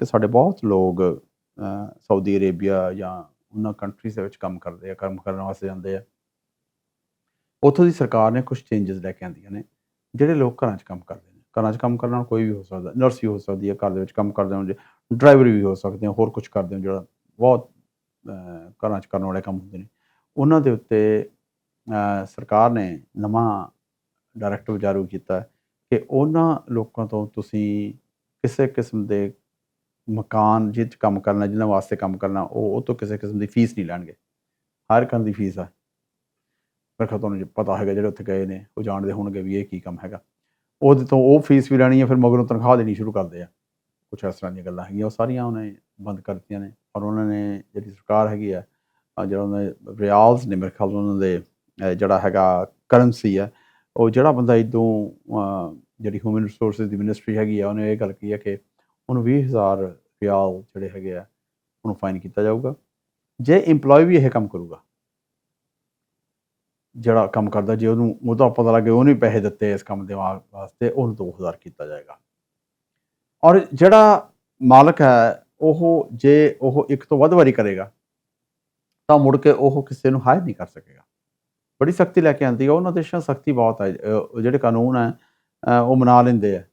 ਕਿ ਸਾਡੇ ਬਹੁਤ ਲੋਕ ਸਾਊਦੀ ਅਰੇਬੀਆ ਜਾਂ ਉਹਨਾਂ ਕੰਟਰੀਜ਼ ਦੇ ਵਿੱਚ ਕੰਮ ਕਰਦੇ ਆ, ਕੰਮ ਕਰਨ ਵਾਸਤੇ ਜਾਂਦੇ ਆ। ਉੱਥੋਂ ਦੀ ਸਰਕਾਰ ਨੇ ਕੁਝ ਚੇਂਜਸ ਲੈ ਕੇ ਆਂਦੀਆਂ ਨੇ, ਜਿਹੜੇ ਲੋਕ ਘਰਾਂ 'ਚ ਕੰਮ ਕਰਦੇ ਨੇ। ਘਰਾਂ 'ਚ ਕੰਮ ਕਰਨ ਨਾਲ ਕੋਈ ਵੀ ਹੋ ਸਕਦਾ ਨਰਸ ਵੀ ਹੋ ਸਕਦੀ ਹੈ ਘਰ ਦੇ ਵਿੱਚ ਕੰਮ ਕਰਦੇ ਹੋ ਡਰਾਈਵਰ ਵੀ ਹੋ ਸਕਦੇ ਹੋ ਹੋਰ ਕੁਝ ਕਰਦੇ ਹੋ ਜਿਹੜਾ ਬਹੁਤ ਘਰਾਂ 'ਚ ਕਰਨ ਵਾਲੇ ਕੰਮ ਹੁੰਦੇ ਨੇ। ਉਹਨਾਂ ਦੇ ਉੱਤੇ ਸਰਕਾਰ ਨੇ ਨਵਾਂ ਡਾਇਰੈਕਟਿਵ ਜਾਰੀ ਕੀਤਾ ਕਿ ਉਹਨਾਂ ਲੋਕਾਂ ਤੋਂ ਤੁਸੀਂ ਕਿਸੇ ਕਿਸਮ ਦੇ ਮਕਾਨ ਜਿਹ 'ਚ ਕੰਮ ਕਰਨਾ ਜਿਹਨਾਂ ਵਾਸਤੇ ਕੰਮ ਕਰਨਾ, ਉਹ ਉਹ ਤੋਂ ਕਿਸੇ ਕਿਸਮ ਦੀ ਫੀਸ ਨਹੀਂ ਲੈਣਗੇ। ਹਰ ਕਰਨ ਦੀ ਫੀਸ ਆ। ਮੇਰੇ ਖਿਆਲ ਤੁਹਾਨੂੰ ਪਤਾ ਹੈਗਾ, ਜਿਹੜੇ ਉੱਥੇ ਗਏ ਨੇ, ਉਹ ਜਾਣਦੇ ਹੋਣਗੇ ਵੀ ਇਹ ਕੀ ਕੰਮ ਹੈਗਾ। ਉਹਦੇ ਤੋਂ ਉਹ ਫੀਸ ਵੀ ਲੈਣੀ ਹੈ ਫਿਰ ਮਗਰੋਂ ਤਨਖਾਹ ਦੇਣੀ ਸ਼ੁਰੂ ਕਰਦੇ ਆ। ਕੁਝ ਇਸ ਤਰ੍ਹਾਂ ਦੀਆਂ ਗੱਲਾਂ ਹੈਗੀਆਂ। ਉਹ ਸਾਰੀਆਂ ਉਹਨੇ ਬੰਦ ਕਰ ਦਿੱਤੀਆਂ ਨੇ। ਔਰ ਉਹਨਾਂ ਨੇ ਜਿਹੜੀ ਸਰਕਾਰ ਹੈਗੀ ਆ, ਅਹ ਜਿਹੜਾ ਉਹਨਾਂ ਦੇ ਰਿਆਲਸ ਨੇ, ਮੇਰੇ ਖਿਆਲ ਉਹਨਾਂ ਦੇ ਜਿਹੜਾ ਹੈਗਾ ਕਰੰਸੀ ਆ, ਉਹ ਜਿਹੜਾ ਬੰਦਾ ਇਦੋਂ ਜਿਹੜੀ ਹਿਊਮਨ ਰਿਸੋਰਸਸ ਦੀ ਮਿਨਿਸਟਰੀ ਹੈਗੀ ਆ, ਉਹਨੇ ਇਹ ਗੱਲ ਕਹੀ ਹੈ ਕਿ ਉਹਨੂੰ 20000 ਰਿਆਲ ਜਿਹੜੇ ਹੈਗੇ ਆ, ਉਹਨੂੰ ਫਾਈਨ ਕੀਤਾ ਜਾਊਗਾ। ਜੇ EMPLOYE ਵੀ ਇਹ ਕੰਮ ਕਰੂਗਾ, ਜਿਹੜਾ ਕੰਮ ਕਰਦਾ, ਜੇ ਉਹਨੂੰ, ਉਹ ਉਹਦਾ ਪਤਾ ਲੱਗੇ ਉਹਨੇ ਪੈਸੇ ਦਿੱਤੇ ਇਸ ਕੰਮ ਦੇ ਵਾ- ਵਾਸਤੇ, ਉਹਨੂੰ 2000 ਕੀਤਾ ਜਾਏਗਾ। ਔਰ ਜਿਹੜਾ ਮਾਲਕ ਹੈ, ਉਹ ਜੇ ਉਹ ਇੱਕ ਤੋਂ ਵੱਧ ਵਾਰੀ ਕਰੇਗਾ, ਤਾਂ ਮੁੜ ਕੇ ਉਹ ਕਿਸੇ ਨੂੰ ਹਾਇਰ ਨਹੀਂ ਕਰ ਸਕੇਗਾ। ਬੜੀ ਸਖਤੀ ਲੈ ਕੇ ਆਂਦੀ ਹੈ ਉਹਨਾਂ ਦੇਸ਼ਾਂ ਸਖਤੀ ਬਹੁਤ ਹੈ ਜਿਹੜੇ ਕਾਨੂੰਨ ਹੈ ਉਹ ਮਨਾ ਲੈਂਦੇ ਆ।